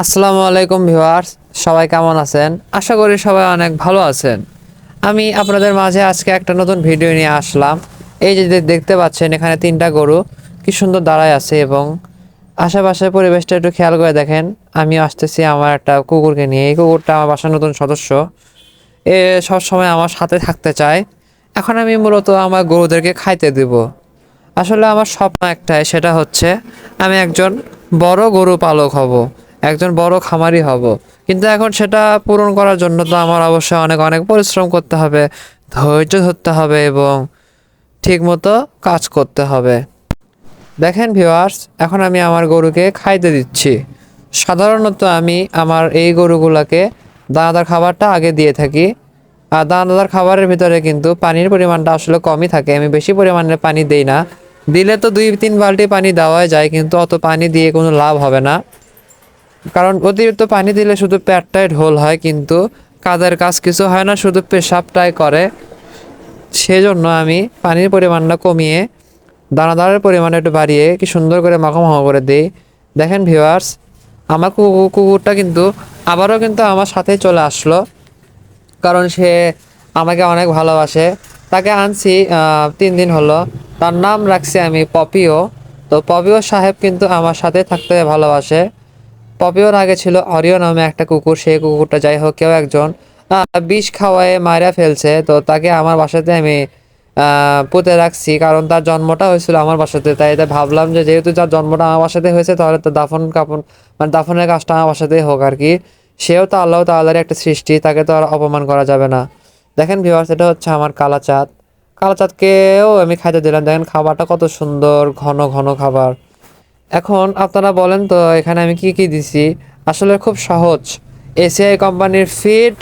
আসসালামু আলাইকুম ভিউয়ার্স, সবাই কেমন আছেন? আশা করি সবাই অনেক ভালো আছেন। আমি আপনাদের মাঝে আজকে একটা নতুন ভিডিও নিয়ে আসলাম। এই যে দেখতে পাচ্ছেন এখানে তিনটা গরু, কি সুন্দর দাঁড়ায় আছে এবং আশেপাশের পরিবেশটা একটু খেয়াল করে দেখেন। আমি আসতেছি আমার একটা কুকুরকে নিয়ে। এই কুকুরটা আমার বাসার নতুন সদস্য। এ সব সময় আমার সাথে থাকতে চায়। এখন আমি মূলত আমার গরুদেরকে খাইতে দেব। আসলে আমার স্বপ্ন একটাই, সেটা হচ্ছে আমি একজন বড় গরু পালক হব। একজন বড় খামারি হব। কিন্তু এখন সেটা পূরণ করার জন্য তো আমার অবশ্যই অনেক অনেক পরিশ্রম করতে হবে, ধৈর্য ধরতে হবে এবং ঠিকমতো কাজ করতে হবে। দেখেন ভিউয়ার্স এখন আমি আমার গরুকে খাইতে দিচ্ছি। সাধারণত আমি আমার এই গরুগুলোকে দানাদার খাবারটা আগে দিয়ে থাকি। আর দানাদার খাবারের ভিতরে কিন্তু পানির পরিমাণটা আসলে কমই থাকে, আমি বেশি পরিমাণে পানি দেই না। দিলে তো দুই, তিন বালতি পানি দেওয়াই যায়, কিন্তু অত পানি দিয়ে কোনো লাভ হবে না। কারণ অতিরিক্ত পানি দিলে শুধু পেটটাই ঢোল হয়, কিন্তু কাদের কাজ কিছু হয় না, শুধু পেশাবটাই করে। সেজন্য আমি পানির পরিমাণটা কমিয়ে, দানাদারের পরিমাণটা একটু বাড়িয়ে কি সুন্দর করে মাখামাখা করে দিই। দেখেন ভিউয়ার্স আমার কুকুর কুকুরটা কিন্তু আবারও কিন্তু আমার সাথেই চলে আসলো, কারণ সে আমাকে অনেক ভালোবাসে। তাকে আনছি তিন দিন হলো। তার নাম রাখছি আমি পপিও। তো পপিও সাহেব কিন্তু আমার সাথে থাকতে ভালোবাসে। পপিওর আগে ছিল অরিও নামে একটা কুকুর, সেই কুকুরটা যাই হোক, কেউ একজন বিষ খাওয়ায় মারা ফেলছে। তো তাকে আমার বাসাতে আমি পুঁতে রাখছি, কারণ তার জন্মটা হয়েছিল আমার বাসাতে। তাই তাই ভাবলাম যে যেহেতু তার জন্মটা আমার বাসাতে হয়েছে, তাহলে তো দাফন কাপন মানে দাফনের কাজটা আমার বাসাতেই হোক আর কি। সেও তো আল্লাহ তাল্লাহার একটা সৃষ্টি, তাকে তো আর অপমান করা যাবে না। দেখেন ভিউয়ার্স এটা হচ্ছে আমার কালা চাঁদ কালা চাঁদকেও আমি খাইতে দিলাম। দেখেন খাবারটা কত সুন্দর, ঘন ঘন খাবার। এখন আপনারা বলেন তো, এখানে আমি কি কি দিছি? আসলে খুব সহজ। এসিআই কোম্পানির ফিট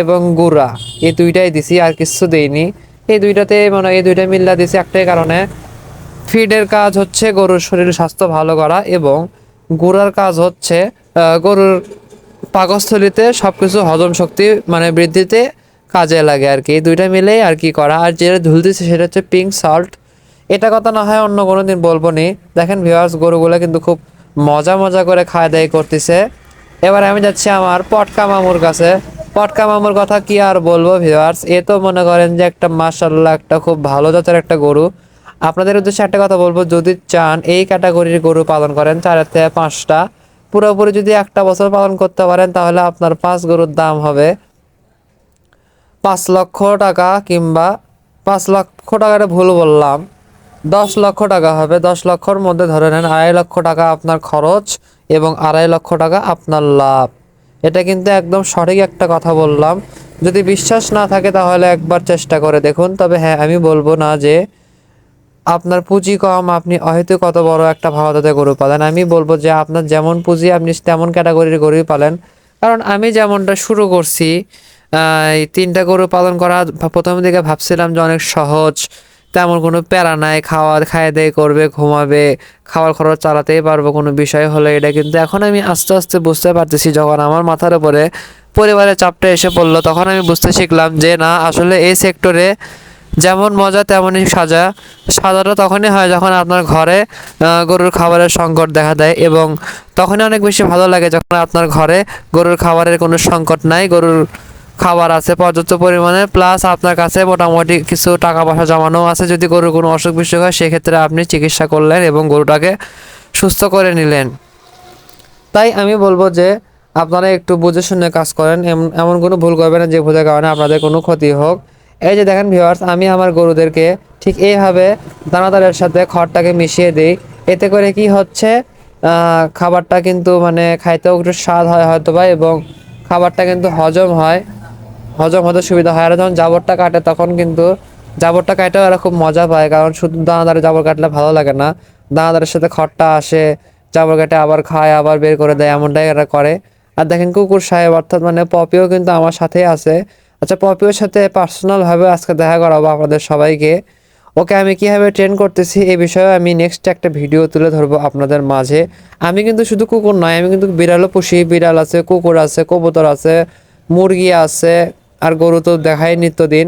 এবং গুড়া, এই দুইটাই দিছি, আর কিছু দেইনি। এই দুইটাতে মানে এই দুইটা মিল্লা দিছি একটাই কারণে। ফিডের কাজ হচ্ছে গরুর শরীর স্বাস্থ্য ভালো করা এবং গুড়ার কাজ হচ্ছে গরুর পাকস্থলিতে সব কিছু হজম শক্তি মানে বৃদ্ধিতে কাজে লাগে আর কি। এই দুইটা মিলেই আর কি করা। আর যেটা ধুলতেছে সেটা হচ্ছে পিঙ্ক সল্ট এটা কথা না হয় অন্য কোনো দিন বলব নি। দেখেন ভিউয়ার্স গরুগুলো কিন্তু খুব মজা মজা করে খাওয়া দাওয়া করতেছে। এবার আমি যাচ্ছি আমার পটকা মামুর কাছে। পটকা মামুর কথা কি আর বলব ভিউয়ার্স এ তো মনে করেন যে একটা মার্শাল্লাহ একটা খুব ভালো জাতের একটা গরু। আপনাদের উদ্দেশ্যে একটা কথা বলব, যদি চান এই ক্যাটাগরির গরু পালন করেন চার থেকে পাঁচটা। পুরোপুরি যদি একটা বছর পালন করতে পারেন, তাহলে আপনার পাঁচ গরুর দাম হবে পাঁচ লক্ষ টাকা কিংবা পাঁচ লক্ষ টাকাটা ভুল বললাম। দশ লক্ষ টাকা হবে। দশ লক্ষর মধ্যে ধরে নেন, আড়াই লক্ষ টাকা আপনার খরচ এবং আড়াই লক্ষ টাকা আপনার লাভ। এটা কিন্তু একদম সঠিক একটা কথা বললাম। যদি বিশ্বাস না থাকে তাহলে একবার চেষ্টা করে দেখুন। তবে হ্যাঁ আমি বলব না যে আপনার পুঁজি কম, আপনি হয়তো কত বড় একটা জাতের গরু পালেন। আমি বলব যে আপনার যেমন পুঁজি, আপনি তেমন ক্যাটাগরির গরুই পালেন। কারণ আমি যেমনটা শুরু করছি তিনটা গরু পালন করা, প্রথম দিকে ভাবছিলাম যে অনেক সহজ। তেমন কোনো প্যারা নাই, খাওয়া খায় দেয়, করবে, ঘুমাবে, খাওয়ার খরচ চালাতেই পারব কোনো বিষয় হলে এটা। কিন্তু এখন আমি আস্তে আস্তে বুঝতে পারতেছি, যখন আমার মাথার উপরে পরিবারের চাপটা এসে পড়ল, তখন আমি বুঝতে শিখলাম যে না, আসলে এই সেক্টরে যেমন মজা তেমনই সাজা। সাজাটা তখনই হয় যখন আপনার ঘরে গরুর খাবারের সংকট দেখা দেয় এবং তখনই অনেক বেশি ভালো লাগে যখন আপনার ঘরে গরুর খাবারের কোনো সংকট নাই, গরুর খাবার আছে পর্যাপ্ত পরিমাণে প্লাস আপনার কাছে মোটামুটি কিছু টাকা পয়সা জমানো আছে। যদি গরুর কোনো অসুখ বিসুখ হয়, সেক্ষেত্রে আপনি চিকিৎসা করলেন এবং গরুটাকে সুস্থ করে নিলেন। তাই আমি বলব যে, আপনারা একটু বুঝে শুনে কাজ করেন। এমন- কোনো ভুল করবেন না যে ভুলের কারণে আপনাদের কোনো ক্ষতি হোক। এই যে দেখেন ভিউয়ার্স আমি আমার গরুদেরকে ঠিক এইভাবে দানাদারের সাথে খড়টাকে মিশিয়ে দিই। এতে করে কি হচ্ছে খাবারটা কিন্তু মানে খাইতেও একটু স্বাদ হয় হয়তো বা এবং খাবারটা কিন্তু হজম হয়। হজম হতে সুবিধা হয়। আর যখন জাবরটা কাটে, তখন কিন্তু জাবরটা কাটেও এরা খুব মজা পায়। কারণ শুধু দানাদারে জাবর কাটলে ভালো লাগে না। দানাদারের সাথে খড়টা আসে, জাবর কাটে আবার খায়, আবার বের করে দেয়, এমনটাই এরা করে। আর দেখেন কুকুর সাহেব, অর্থাৎ মানে পপিও কিন্তু আমার সাথেই আছে। আচ্ছা পপিওর সাথে পার্সোনালভাবে আজকে দেখা করাবো আপনাদের সবাইকে। ওকে, আমি কীভাবে ট্রেন করতেছি এই বিষয়ে আমি নেক্সট একটা ভিডিও তুলে ধরবো আপনাদের মাঝে। আমি কিন্তু শুধু কুকুর নয়, আমি কিন্তু বিড়ালও পুষি। বিড়াল আছে, কুকুর আছে, কবুতর আছে, মুরগি আছে আর গরু তো দেখাই নিত্যদিন।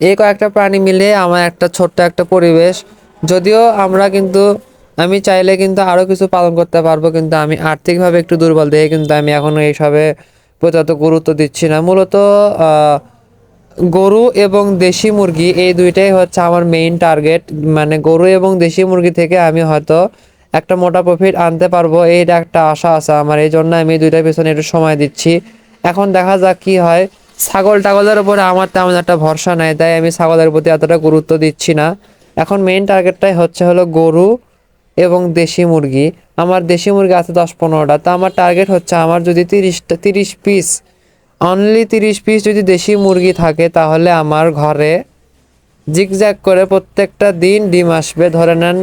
এই কয়েকটা প্রাণী মিলে আমার একটা ছোট্ট একটা পরিবেশ। যদিও আমরা কিন্তু, আমি চাইলে কিন্তু আরও কিছু পালন করতে পারব, কিন্তু আমি আর্থিকভাবে একটু দুর্বল, দেখে কিন্তু আমি এখনও এইসবে প্রতি গুরুত্ব দিচ্ছি না। মূলত গরু এবং দেশি মুরগি এই দুইটাই হচ্ছে আমার মেইন টার্গেট মানে গরু এবং দেশি মুরগি থেকে আমি হয়তো একটা মোটা প্রফিট আনতে পারব, এইটা একটা আশা আছে আমার। এই জন্য আমি দুইটার পিছনে একটু সময় দিচ্ছি। এখন দেখা যাক কি হয়। ছাগল টাগলের উপরে আমার তেমন একটা ভরসা নাই, তাই আমি ছাগলের প্রতি এতটা গুরুত্ব দিচ্ছি না। এখন মেইন টার্গেটটাই হচ্ছে হলো গরু এবং দেশি মুরগি। আমার দেশি মুরগি আছে দশ পনেরোটা, তা আমার টার্গেট হচ্ছে আমার যদি তিরিশটা, তিরিশ পিস অনলি তিরিশ পিস যদি দেশি মুরগি থাকে, তাহলে আমার ঘরে জিগজ্যাগ করে প্রত্যেকটা দিন ডিম আসবে। ধরে নেন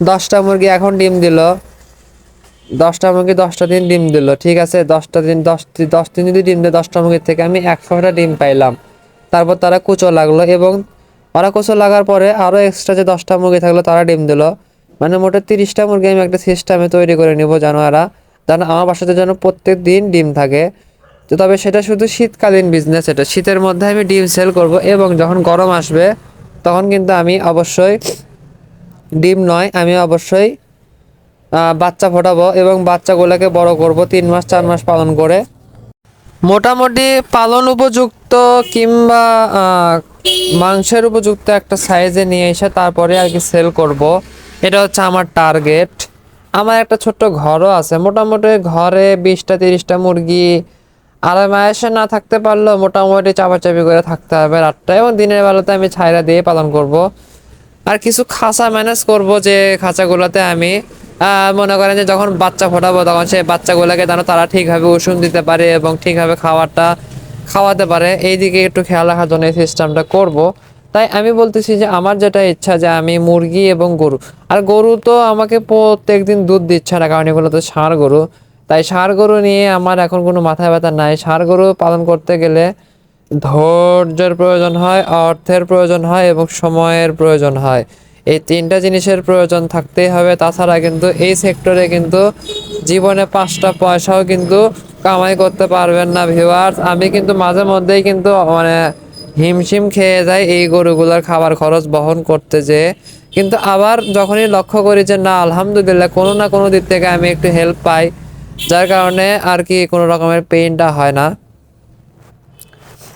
দশটা মুরগি এখন ডিম দিল দশটা মুরগি দশটা দিন ডিম দিল, ঠিক আছে? দশটা দিন, দশ দশ দিন যদি ডিম দেয় দশটা মুরগির থেকে আমি একশোটা ডিম পাইলাম। তারপর তারা কুচো লাগল এবং ওরা কুচো লাগার পরে আরও এক্সট্রা যে দশটা মুরগি থাকল তারা ডিম দিল। মানে মোটে তিরিশটা মুরগি আমি একটা সিস্টেমে তৈরি করে নিব যেন এরা, যেন আমার বাসাতে যেন প্রত্যেক দিন ডিম থাকে। তো তবে সেটা শুধু শীতকালীন বিজনেস এটা শীতের মধ্যে আমি ডিম সেল করব এবং যখন গরম আসবে, তখন কিন্তু আমি অবশ্যই ডিম নয়, আমি অবশ্যই বাচ্চা ফোটাবো এবং বাচ্চাগুলোকে বড় করব, তিন মাস, চার মাস পালন করে। মোটামুটি পালন উপযুক্ত কিংবা মাংসের উপযুক্ত একটা সাইজে নিয়ে এসে তারপরে আর কি সেল করব। এটা হচ্ছে আমার টার্গেট আমার একটা ছোট্ট ঘরও আছে। মোটামুটি ঘরে বিশটা, তিরিশটা মুরগি আরামায়াসে না থাকতে পারলেও মোটামুটি চাপাচাপি করে থাকতে হবে রাতটা এবং দিনের বেলাতে আমি ছাইরা দিয়ে পালন করব। আর কিছু খাঁচা ম্যানেজ করব যে খাঁচাগুলোতে আমি। মনে করেন যে যখন বাচ্চা ফোটাবো তখন সেই বাচ্চাগুলোকে যেন তারা ঠিকভাবে ওষুধ দিতে পারে এবং ঠিকভাবে খাবারটা খাওয়াতে পারে। এই দিকে একটু খেয়াল রাখার জন্য এই সিস্টেমটা করব। তাই আমি বলতেছি যে আমার যেটা ইচ্ছা যে আমি মুরগি এবং গরু। আর গরু তো আমাকে প্রত্যেক দিন দুধ দিচ্ছে না, কারণ এগুলো তো ষাঁড় গরু। তাই ষাঁড় গরু নিয়ে আমার এখন কোনো মাথা ব্যথা নাই। ষাঁড় গরু পালন করতে গেলে ধৈর্যের প্রয়োজন হয়, অর্থের প্রয়োজন হয় এবং সময়ের প্রয়োজন হয়। এই তিনটা জিনিসের প্রয়োজন থাকতেই হবে। তাছাড়া কিন্তু এই সেক্টরে কিন্তু জীবনে পাঁচটা পয়সাও কিন্তু কামাই করতে পারবেন না ভিউয়ার্স আমি কিন্তু মাঝে মধ্যেই কিন্তু মানে হিমশিম খেয়ে যাই এই গরুগুলোর খাবার খরচ বহন করতে যেয়ে। কিন্তু আবার যখনই লক্ষ্য করি যে, না, আলহামদুলিল্লাহ, কোনো না কোনো দিক থেকে আমি একটু হেল্প পাই। যার কারণে আর কি কোনো রকমের পেইনটা হয় না।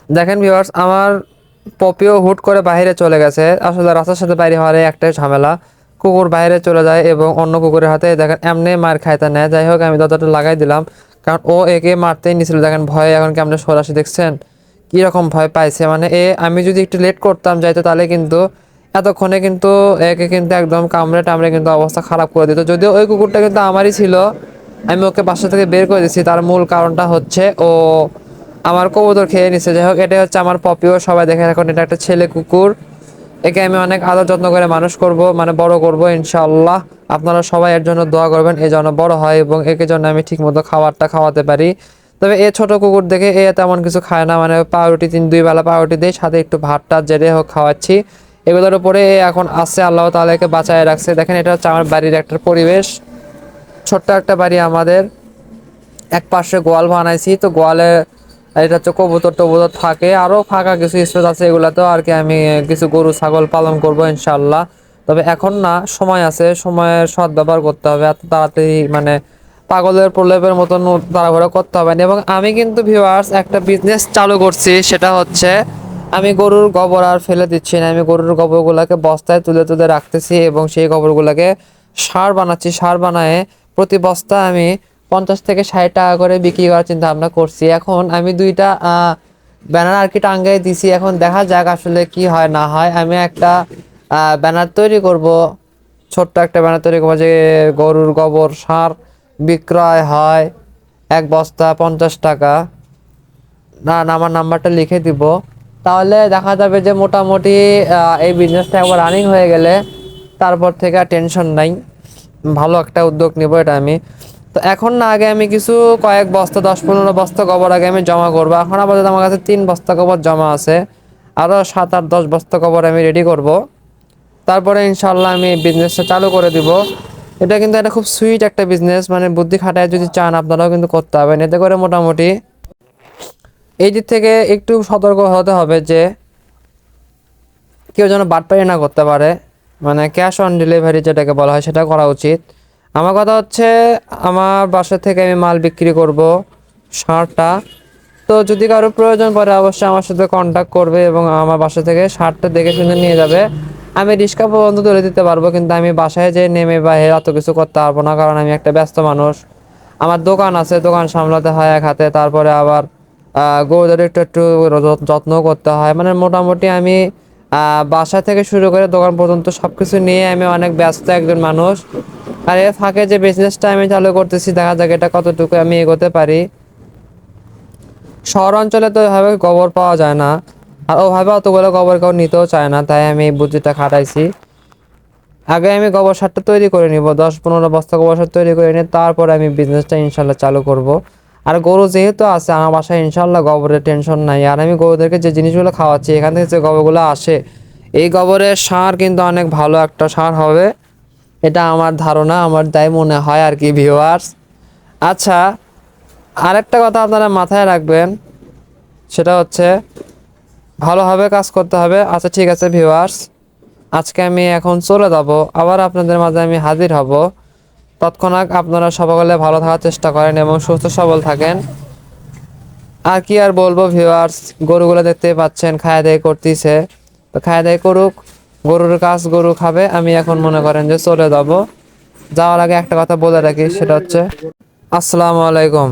দেখেন ভিউয়ার্স আমার পপিও হুট করে বাইরে চলে গেছে। আসলে রাস্তার সাথে বাইরে হওয়ার একটাই ঝামেলা। কুকুর বাইরে চলে যায় এবং অন্য কুকুরের হাতে দেখেন এমনি মার খাইতে নেয়। যাই হোক, আমি দরজাটা লাগাই দিলাম। কারণ ও একে মারতেই নিছিল। দেখেন ভয়ে এখন কি আপনি সরাসি দেখছেন? কি রকম ভয় পাইছে? মানে এ, আমি যদি একটু লেট করতাম যাইতো, তাহলে কিন্তু এতক্ষণে কিন্তু একে কিন্তু একদম কামড়ে টামড়ে কিন্তু অবস্থা খারাপ করে দিত। যদিও ওই কুকুরটা কিন্তু আমারই ছিল, আমি ওকে বাসা থেকে বের করে দিচ্ছি তার মূল কারণটা হচ্ছে ও আমার কবুতর খেয়ে নিচ্ছে যাই হোক এটা হচ্ছে আমার পপিও সবাই দেখে এখন এটা একটা ছেলে কুকুর। একে আমি অনেক আদর যত্ন করে মানুষ করব মানে বড় করব, ইনশাআল্লাহ। আপনারা সবাই এর জন্য দোয়া করবেন এই জন্য বড় হয় এবং একে জন্য আমি ঠিকমতো খাবারটা খাওয়াতে পারি। তবে এ ছোট কুকুর দেখে এ তেমন কিছু খায় না মানে পাউরুটি তিন, দুই বেলা পাউরুটি দেয় সাথে একটু ভাতটা জেরে হোক খাওয়াচ্ছি। এগুলোর উপরে এখন আসছে আল্লাহ তালাকে বাঁচায় রাখছে। দেখেন, এটা হচ্ছে আমার বাড়ির একটা পরিবেশ। ছোট্ট একটা বাড়ি আমাদের। এক পাশে গোয়াল বানাইছি, তো গোয়ালে এটা হচ্ছে কবুতর টবুতর থাকে আরও ফাঁকা কিছু স্পেস আছে এগুলাতেও আর কি আমি কিছু গরু, ছাগল পালন করব ইনশাল্লাহ তবে এখন না, সময় আছে, সময়ের সৎ ব্যবহার করতে হবে, এত তাড়াতাড়ি মানে পাগলের প্রলেপের মতন তাড়াহুড়ো করতে হবে না। এবং আমি কিন্তু ভিউয়ার্স একটা বিজনেস চালু করছি, সেটা হচ্ছে আমি গরুর গোবর আর ফেলে দিচ্ছি না। আমি গরুর গোবরগুলোকে বস্তায় তুলে তুলে রাখতেছি এবং সেই গোবরগুলোকে সার বানাচ্ছি। সার বানায় প্রতি বস্তা আমি পঞ্চাশ থেকে ষাট টাকা করে বিক্রি করার চিন্তা ভাবনা করছি। এখন আমি দুইটা ব্যানার আর কি টাঙ্গাই দিছি। এখন দেখা যাক আসলে কি হয়, না হয়। আমি একটা ব্যানার তৈরি করব। ছোট্ট একটা ব্যানার তৈরি করব যে গরুর গোবর সার বিক্রয় হয় এক বস্তা পঞ্চাশ টাকা। না আমার নাম্বারটা লিখে দিব। তাহলে দেখা যাবে যে মোটামুটি এই বিজনেসটা একবার রানিং হয়ে গেলে তারপর থেকে আর টেনশন নাই। ভালো একটা উদ্যোগ নিব এটা আমি। তো এখন না, আগে আমি কিছু কয়েক বস্তা, দশ পনেরো বস্তা গোবর আগে আমি জমা করব। এখন আপাতত আমার কাছে তিন বস্তা গোবর জমা আছে। আরও সাত আট, দশ বস্তা গোবর আমি রেডি করব। তারপরে ইনশাল্লাহ আমি বিজনেসটা চালু করে দিব। এটা কিন্তু একটা খুব সুইট একটা বিজনেস মানে বুদ্ধি খাটায় যদি চান আপনারাও কিন্তু করতে পারবেন। এতে করে মোটামুটি এই দিক থেকে একটু সতর্ক হতে হবে যে কেউ যেন বাটপারি না করতে পারে। মানে ক্যাশ অন ডেলিভারি যেটাকে বলা হয়, সেটা করা উচিত। আমার কথা হচ্ছে, আমার বাসা থেকে আমি মাল বিক্রি করব সারটা। তো যদি কারও প্রয়োজন পড়ে, অবশ্যই আমার সাথে কন্ট্যাক্ট করবে এবং আমার বাসা থেকে সারটা দেখে শুনে নিয়ে যাবে। আমি রিক্সা পর্যন্ত তুলে দিতে পারব, কিন্তু আমি বাসায় যে নেমে বা এ এত কিছু করতে পারব না, কারণ আমি একটা ব্যস্ত মানুষ। আমার দোকান আছে, দোকান সামলাতে হয় এক হাতে, তারপরে আবার গরুদের একটু একটু যত্ন করতে হয়। মানে মোটামুটি আমি বাসা থেকে শুরু করে দোকান পর্যন্ত সব কিছু নিয়ে আমি অনেক ব্যস্ত একজন মানুষ। আর এর ফাঁকে যে বিজনেসটা আমি চালু করতেছি, দেখা যাক এটা কতটুকু আমি এগোতে পারি। শহর অঞ্চলে তো এভাবে গোবর পাওয়া যায় না। আর ওভাবে অতগুলো গোবর কেউ নিতেও চায় না, তাই আমি বুদ্ধিটা খাটাইছি। আগে আমি গোবর সারটা তৈরি করে নিব, দশ পনেরো বস্তা গোবর সার তৈরি করে নিয়ে তারপরে আমি বিজনেসটা ইনশাল্লাহ চালু করব। আর গরু যেহেতু আছে, আমার বাসায় ইনশাল্লাহ গোবরের টেনশন নাই। আর আমি গরুদেরকে যে জিনিসগুলো খাওয়াচ্ছি, এখান থেকে যে গোবরগুলো আসে, এই গোবরের সার কিন্তু অনেক ভালো একটা সার হবে। এটা আমার ধারণা, আমার তাই মনে হয় আর কি ভিউয়ার্স আচ্ছা আরেকটা কথা আপনারা মাথায় রাখবেন, সেটা হচ্ছে ভালোভাবে কাজ করতে হবে। আচ্ছা ঠিক আছে ভিউয়ার্স আজকে আমি এখন চলে যাব, আবার আপনাদের মাঝে আমি হাজির হব। তৎক্ষণাৎ আপনারা সকলে ভালো থাকার চেষ্টা করেন এবং সুস্থ সবল থাকেন। আর কি আর বলব ভিউয়ার্স গরুগুলো দেখতে পাচ্ছেন, খায়া দায় করতেছে। তো খায়া দায় করুক, গরুর কাজ গরু খাবে, আমি এখন মনে করেন যে চলে যাব। যাওয়ার আগে একটা কথা বলে রাখি, সেটা হচ্ছে, আসসালামু আলাইকুম।